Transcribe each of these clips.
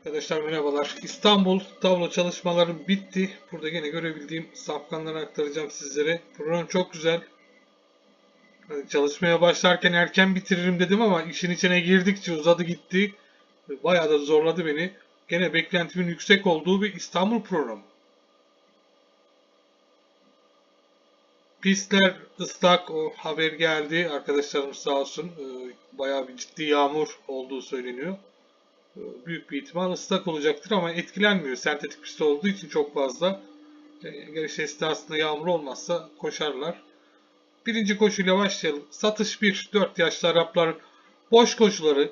Arkadaşlar merhabalar. İstanbul tablo çalışmalarım bitti. Burada yine görebildiğim safkanları aktaracağım sizlere. Program çok güzel. Hani çalışmaya başlarken erken bitiririm dedim ama işin içine girdikçe uzadı gitti. Bayağı da zorladı beni. Gene beklentimin yüksek olduğu bir İstanbul programı. Pistler ıslak o haber geldi. Arkadaşlarım sağ olsun. Ee, Bayağı bir ciddi yağmur olduğu söyleniyor büyük bir ihtimal ıslak olacaktır ama etkilenmiyor. Sentetik pist olduğu için çok fazla. E, yarış esnasında yağmur olmazsa koşarlar. Birinci koşuyla başlayalım. Satış 1. 4 yaşlı Araplar boş koşuları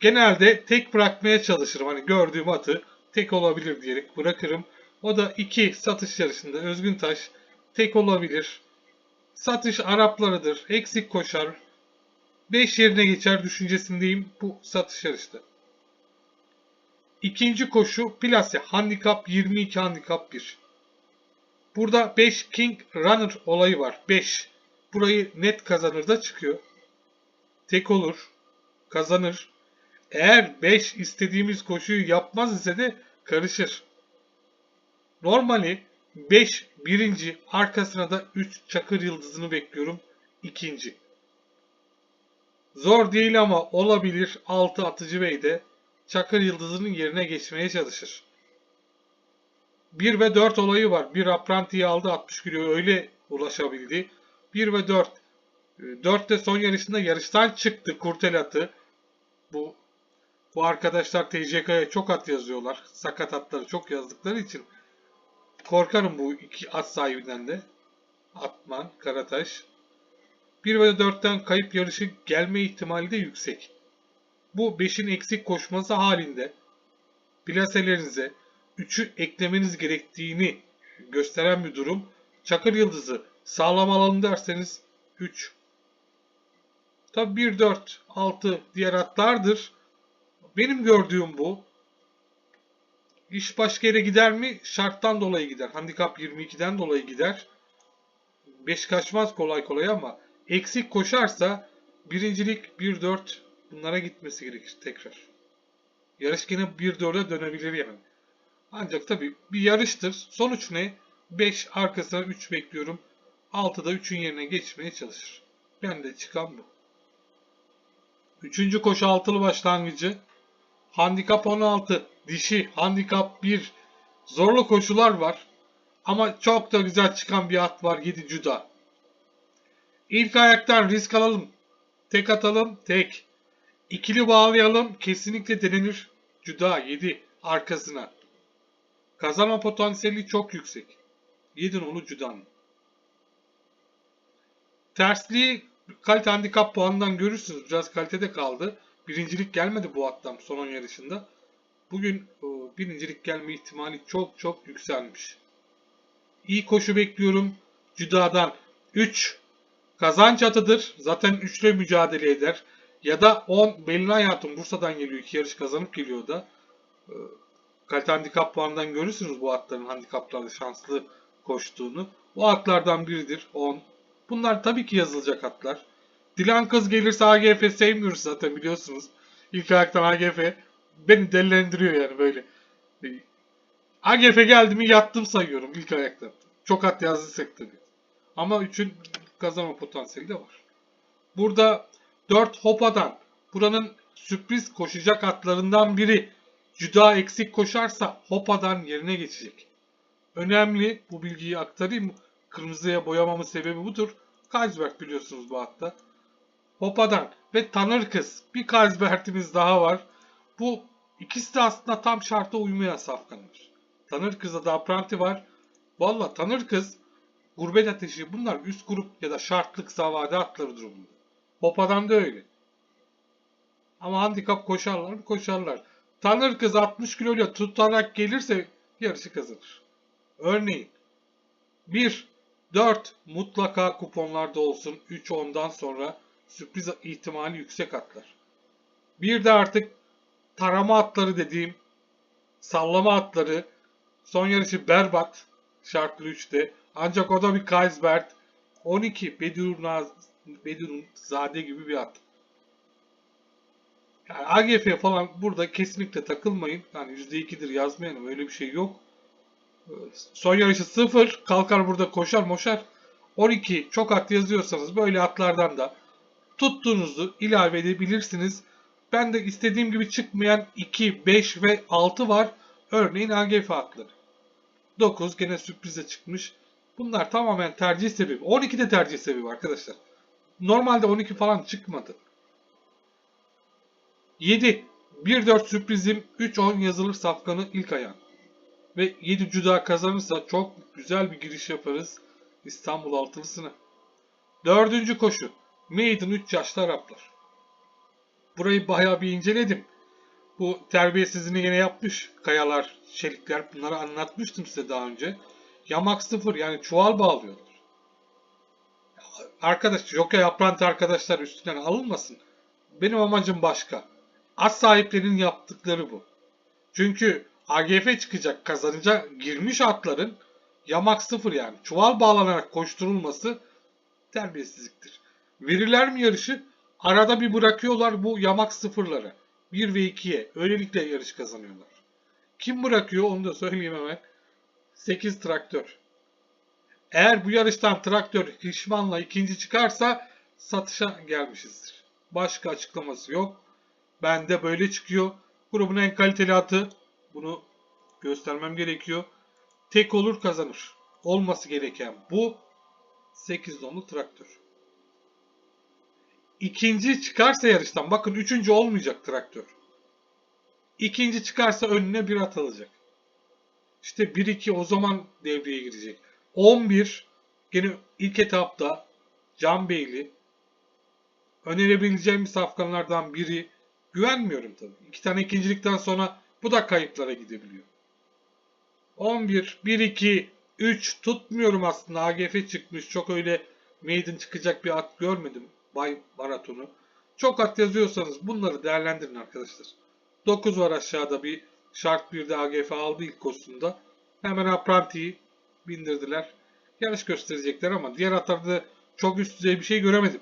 genelde tek bırakmaya çalışırım. Hani gördüğüm atı tek olabilir diyerek bırakırım. O da 2 satış yarışında Özgün Taş tek olabilir. Satış Araplarıdır. Eksik koşar. 5 yerine geçer düşüncesindeyim bu satış yarışta. İkinci koşu plase handikap 22 handikap 1. Burada 5 King Runner olayı var. 5. Burayı net kazanır da çıkıyor. Tek olur. Kazanır. Eğer 5 istediğimiz koşuyu yapmaz ise de karışır. Normali 5 birinci arkasına da 3 çakır yıldızını bekliyorum. ikinci. Zor değil ama olabilir 6 atıcı beyde Çakır Yıldızı'nın yerine geçmeye çalışır. 1 ve 4 olayı var. Bir aprantiyi aldı 60 kilo öyle ulaşabildi. 1 ve 4. 4 de son yarışında yarıştan çıktı Kurtelat'ı. Bu bu arkadaşlar TCK'ya çok at yazıyorlar. Sakat atları çok yazdıkları için korkarım bu iki at sahibinden de. Atman, Karataş. 1 ve 4'ten kayıp yarışı gelme ihtimali de yüksek. Bu 5'in eksik koşması halinde plaselerinize 3'ü eklemeniz gerektiğini gösteren bir durum. Çakır yıldızı sağlam alalım derseniz 3. Tabi 1, 4, 6 diğer hatlardır. Benim gördüğüm bu. İş başka yere gider mi? Şarttan dolayı gider. Handikap 22'den dolayı gider. 5 kaçmaz kolay kolay ama eksik koşarsa birincilik 1-4 bunlara gitmesi gerekir tekrar. Yarış yine 1-4'e dönebilir yani. Ancak tabii bir yarıştır. Sonuç ne? 5 arkasına 3 bekliyorum. 6'da 3'ün yerine geçmeye çalışır. Ben de çıkan bu. Üçüncü koşu altılı başlangıcı. Handikap 16. Dişi. Handikap 1. Zorlu koşular var. Ama çok da güzel çıkan bir at var. 7 Cuda. İlk ayaktan risk alalım. Tek atalım. Tek. İkili bağlayalım. Kesinlikle denenir. Cüda 7 arkasına. Kazanma potansiyeli çok yüksek. 7 nolu Cüda'nın. Tersliği kalite handikap puanından görürsünüz. Biraz kalitede kaldı. Birincilik gelmedi bu attan son 10 yarışında. Bugün o, birincilik gelme ihtimali çok çok yükselmiş. İyi koşu bekliyorum. Cüda'dan 3 kazanç atıdır. Zaten 3 ile mücadele eder. Ya da 10 Belinay Hatun Bursa'dan geliyor. iki yarış kazanıp geliyor da. Ee, kalite handikap puanından görürsünüz bu atların handikaplarda şanslı koştuğunu. Bu atlardan biridir 10. Bunlar tabii ki yazılacak atlar. Dilan Kız gelirse AGF sevmiyoruz zaten biliyorsunuz. İlk ayaktan AGF beni delilendiriyor yani böyle. AGF geldi mi yattım sayıyorum ilk ayaktan. Çok at yazdıysak tabii. Ama 3'ün kazanma potansiyeli de var. Burada 4 Hopa'dan buranın sürpriz koşacak atlarından biri Cüda eksik koşarsa Hopa'dan yerine geçecek. Önemli bu bilgiyi aktarayım. Kırmızıya boyamamın sebebi budur. Kaisberg biliyorsunuz bu hatta. Hopa'dan ve Tanır Kız. Bir Kaisberg'imiz daha var. Bu ikisi de aslında tam şarta uymayan safkanlar. Tanır Kız'da da apranti var. Valla Tanır Kız, Gurbet Ateşi bunlar üst grup ya da şartlık zavade atları durumunda. Hopa'dan da öyle. Ama handikap koşarlar mı? Koşarlar. Tanır kız 60 kiloyla tutarak gelirse yarışı kazanır. Örneğin 1, 4 mutlaka kuponlarda olsun. 3 ondan sonra sürpriz ihtimali yüksek atlar. Bir de artık tarama atları dediğim sallama atları son yarışı berbat şartlı 3'te. Ancak o da bir Kaisbert 12 Bedur Naz Bedun'un zade gibi bir at. Yani AGF falan burada kesinlikle takılmayın. Yani %2'dir yazmayalım öyle bir şey yok. Ee, Son yarışı 0 kalkar burada koşar moşar. 12 çok at yazıyorsanız böyle atlardan da tuttuğunuzu ilave edebilirsiniz. Ben de istediğim gibi çıkmayan 2, 5 ve 6 var. Örneğin AGF atları. 9 gene sürprize çıkmış. Bunlar tamamen tercih sebebi. 12 de tercih sebebi arkadaşlar. Normalde 12 falan çıkmadı. 7. 1-4 sürprizim 3-10 yazılır safkanı ilk ayağın. Ve 7 cüda kazanırsa çok güzel bir giriş yaparız İstanbul altılısına. Dördüncü koşu. Maiden 3 yaşlı Araplar. Burayı bayağı bir inceledim. Bu terbiyesizliğini yine yapmış. Kayalar, çelikler bunları anlatmıştım size daha önce. Yamak sıfır yani çuval bağlıyorlar. Arkadaş, jockey aprant arkadaşlar üstünden alınmasın. Benim amacım başka. At sahiplerinin yaptıkları bu. Çünkü AGF çıkacak kazanacak girmiş atların yamak sıfır yani çuval bağlanarak koşturulması terbiyesizliktir. Verirler mi yarışı? Arada bir bırakıyorlar bu yamak sıfırları. 1 ve 2'ye. Öylelikle yarış kazanıyorlar. Kim bırakıyor onu da söyleyeyim hemen. 8 traktör. Eğer bu yarıştan traktör Hişman'la ikinci çıkarsa satışa gelmişizdir. Başka açıklaması yok. Bende böyle çıkıyor. Grubun en kaliteli atı. Bunu göstermem gerekiyor. Tek olur kazanır. Olması gereken bu 8 donlu traktör. İkinci çıkarsa yarıştan bakın üçüncü olmayacak traktör. İkinci çıkarsa önüne bir at alacak. İşte 1-2 o zaman devreye girecek. 11 gene ilk etapta Can Beyli önerebileceğim safkanlardan biri. Güvenmiyorum tabii. İki tane ikincilikten sonra bu da kayıplara gidebiliyor. 11, 1, 2, 3 tutmuyorum aslında. AGF çıkmış. Çok öyle maiden çıkacak bir at görmedim. Bay maratonu. Çok at yazıyorsanız bunları değerlendirin arkadaşlar. 9 var aşağıda bir şart bir de AGF aldı ilk koşusunda. Hemen Apranti'yi bindirdiler. Yarış gösterecekler ama diğer atlarda çok üst düzey bir şey göremedim.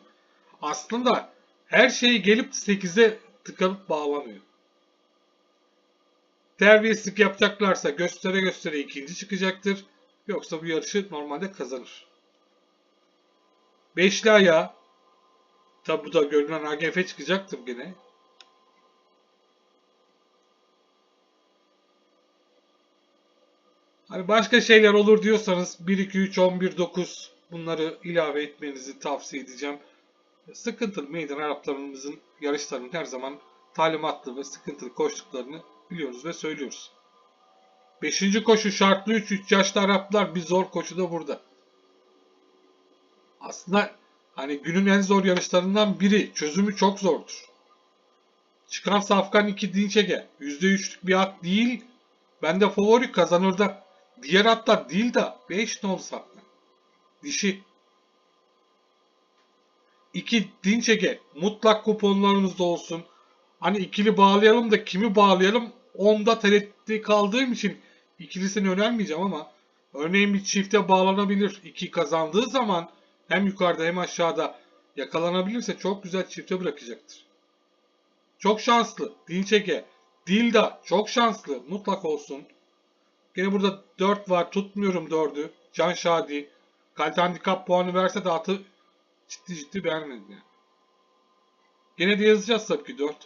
Aslında her şey gelip 8'e tıkanıp bağlanıyor. Terbiyesizlik yapacaklarsa göstere göstere ikinci çıkacaktır. Yoksa bu yarışı normalde kazanır. Beşli ayağı. Tabi bu da görünen AGF çıkacaktır gene. Hani başka şeyler olur diyorsanız 1, 2, 3, 11, 9 bunları ilave etmenizi tavsiye edeceğim. Sıkıntılı meydan Araplarımızın yarışlarının her zaman talimatlı ve sıkıntılı koştuklarını biliyoruz ve söylüyoruz. Beşinci koşu şartlı 3 3 yaşlı Araplar bir zor koşu da burada. Aslında hani günün en zor yarışlarından biri. Çözümü çok zordur. Çıkan Safkan 2 Dinçege. %3'lük bir at değil. Ben de favori kazanır da. Diğer atlar değil de 5 nol Safkan. Dişi. 2 Dinçege. Mutlak kuponlarınızda olsun. Hani ikili bağlayalım da kimi bağlayalım? Onda tereddütte kaldığım için ikilisini önermeyeceğim ama örneğin bir çifte bağlanabilir. İki kazandığı zaman hem yukarıda hem aşağıda yakalanabilirse çok güzel çifte bırakacaktır. Çok şanslı. Dinçeke. Dilda çok şanslı. Mutlak olsun. Gene burada 4 var. Tutmuyorum 4'ü. Can Şadi. Kalite handikap puanı verse de atı ciddi ciddi beğenmedim yani. Gene de yazacağız tabii ki 4.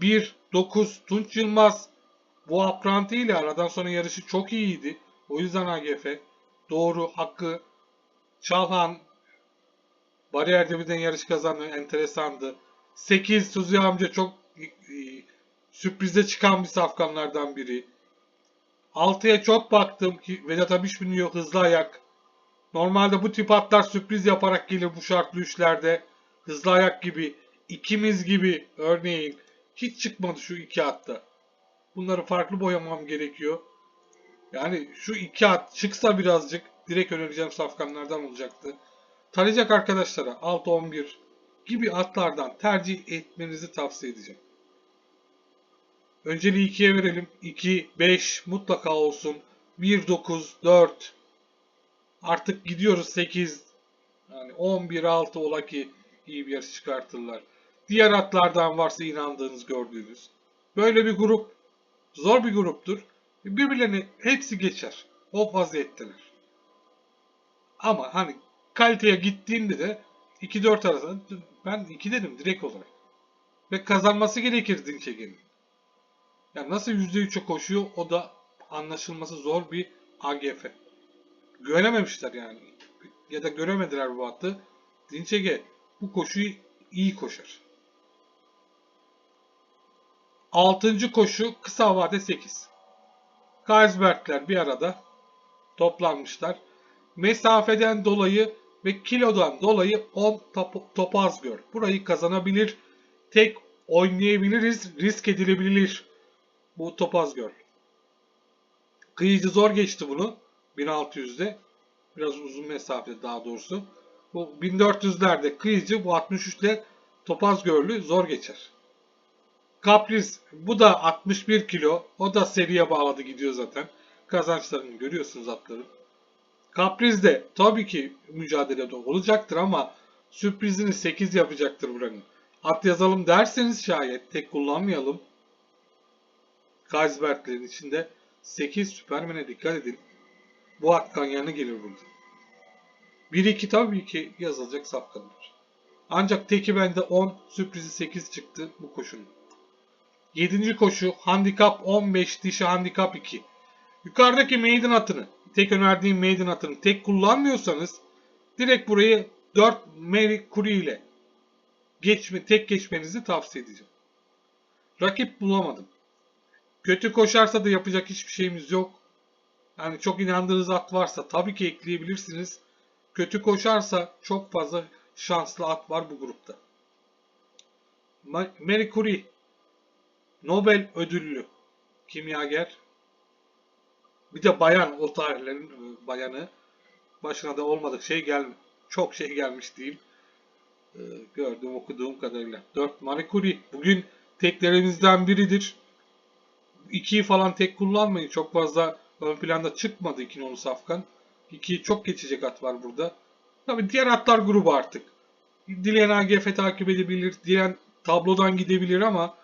1, 9, Tunç Yılmaz. Bu apranti ile aradan sonra yarışı çok iyiydi. O yüzden AGF. Doğru, Hakkı, Çalhan, Bariyer birden yarış kazandı. Enteresandı. 8, Suzi amca çok e, sürprize çıkan bir safkanlardan biri. 6'ya çok baktım ki Vedat Abiş biniyor hızlı ayak. Normalde bu tip atlar sürpriz yaparak gelir bu şartlı üçlerde. Hızlı ayak gibi, ikimiz gibi örneğin hiç çıkmadı şu iki atta. Bunları farklı boyamam gerekiyor. Yani şu iki at çıksa birazcık direkt önereceğim safkanlardan olacaktı. Tanıyacak arkadaşlara 6-11 gibi atlardan tercih etmenizi tavsiye edeceğim. Önceliği 2'ye verelim. 2, 5 mutlaka olsun. 1, 9, 4. Artık gidiyoruz 8. Yani 11, 6 ola ki iyi bir yarış çıkartırlar. Diğer atlardan varsa inandığınız gördüğünüz. Böyle bir grup zor bir gruptur. Birbirlerini hepsi geçer. O vaziyetteler. Ama hani kaliteye gittiğimde de 2-4 arasında ben 2 dedim direkt olarak. Ve kazanması gerekir Dinçegen'in. Yani nasıl %3'e koşuyor o da anlaşılması zor bir AGF. Güvenememişler yani. Ya da göremediler bu hattı. Dinçege bu koşuyu iyi koşar. Altıncı koşu kısa vade 8. Kaisbergler bir arada toplanmışlar. Mesafeden dolayı ve kilodan dolayı 10 top, topaz gör. Burayı kazanabilir. Tek oynayabiliriz. Risk edilebilir. Bu topaz gör. Kıyıcı zor geçti bunu. 1600'de. Biraz uzun mesafe daha doğrusu. Bu 1400'lerde kıyıcı bu 63'te topaz görlü zor geçer. Caprice bu da 61 kilo. O da seriye bağladı gidiyor zaten. Kazançlarını görüyorsunuz atların. Caprice de tabii ki mücadelede olacaktır ama sürprizini 8 yapacaktır buranın. At yazalım derseniz şayet tek kullanmayalım. Kaisberglerin içinde 8 Süpermen'e dikkat edin. Bu at kanyanı gelir burada. 1-2 tabii ki yazılacak safkanlar. Ancak teki bende 10, sürprizi 8 çıktı bu koşunun. 7. koşu handikap 15 dişi handikap 2. Yukarıdaki maiden atını, tek önerdiğim maiden atını tek kullanmıyorsanız direkt burayı 4 Mary Curie ile geçme, tek geçmenizi tavsiye edeceğim. Rakip bulamadım. Kötü koşarsa da yapacak hiçbir şeyimiz yok. Yani çok inandığınız at varsa tabii ki ekleyebilirsiniz. Kötü koşarsa çok fazla şanslı at var bu grupta. Mary Curie Nobel ödüllü kimyager. Bir de bayan o tarihlerin e, bayanı. Başına da olmadık şey gel çok şey gelmiş diyeyim. Ee, gördüğüm okuduğum kadarıyla. 4 Marie Curie. Bugün teklerimizden biridir. 2'yi falan tek kullanmayın. Çok fazla ön planda çıkmadı 2 nolu safkan. 2'yi çok geçecek at var burada. Tabi diğer atlar grubu artık. Dileyen AGF takip edebilir. Dileyen tablodan gidebilir ama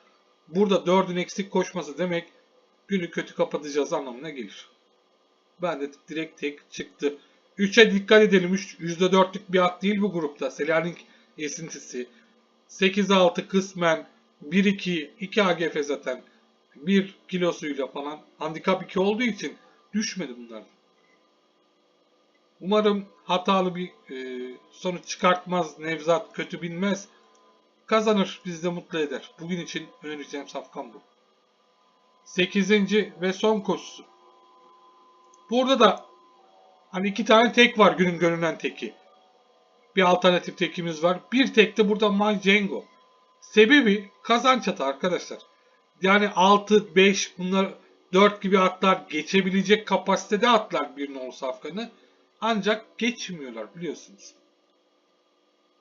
burada 4'ün eksik koşması demek günü kötü kapatacağız anlamına gelir. Ben de direkt tek çıktı. 3'e dikkat edelim. 3 %4'lük bir at değil bu grupta. Selanik esintisi. 8-6 kısmen 1-2 2 AGF zaten 1 kilosuyla falan handikap 2 olduğu için düşmedi bunlar. Umarım hatalı bir e, sonuç çıkartmaz. Nevzat kötü bilmez. Kazanır. Bizi de mutlu eder. Bugün için önereceğim safkan bu. 8. ve son koşusu. Burada da hani iki tane tek var günün görünen teki. Bir alternatif tekimiz var. Bir tek de burada My. Sebebi kazanç atı arkadaşlar. Yani 6, 5 bunlar 4 gibi atlar geçebilecek kapasitede atlar bir nol safkanı. Ancak geçmiyorlar biliyorsunuz.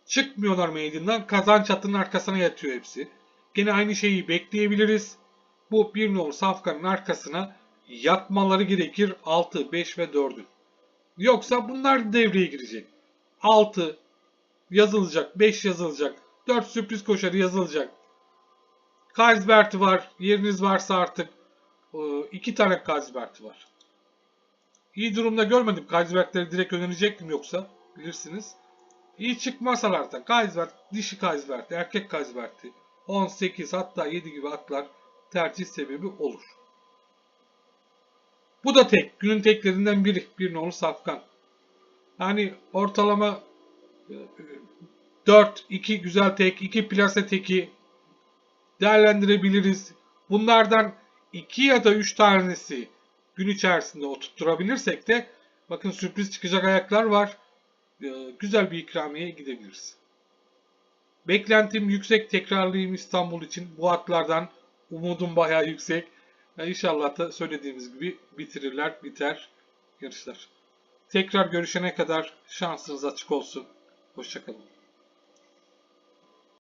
Çıkmıyorlar meydandan. Kazanç hattının arkasına yatıyor hepsi. Gene aynı şeyi bekleyebiliriz. Bu bir nol safkanın arkasına yatmaları gerekir 6, 5 ve 4'ün. Yoksa bunlar devreye girecek. 6 yazılacak, 5 yazılacak, 4 sürpriz koşarı yazılacak. Kaisbert var, yeriniz varsa artık 2 tane Kaisbert var. İyi durumda görmedim. Kaisbert'leri direkt önerecektim yoksa. Bilirsiniz. İyi çıkmasalar da Kaisbert, dişi Kaisbert, erkek Kaisbert'i 18 hatta 7 gibi atlar tercih sebebi olur. Bu da tek. Günün teklerinden biri. Bir nolu safkan. Yani ortalama 4, 2 güzel tek, 2 plase teki değerlendirebiliriz. Bunlardan 2 ya da 3 tanesi gün içerisinde oturtturabilirsek de bakın sürpriz çıkacak ayaklar var. Ee, güzel bir ikramiye gidebiliriz. Beklentim yüksek tekrarlayayım İstanbul için. Bu atlardan umudum bayağı yüksek. Yani inşallah da söylediğimiz gibi bitirirler, biter yarışlar. Tekrar görüşene kadar şansınız açık olsun. Hoşçakalın.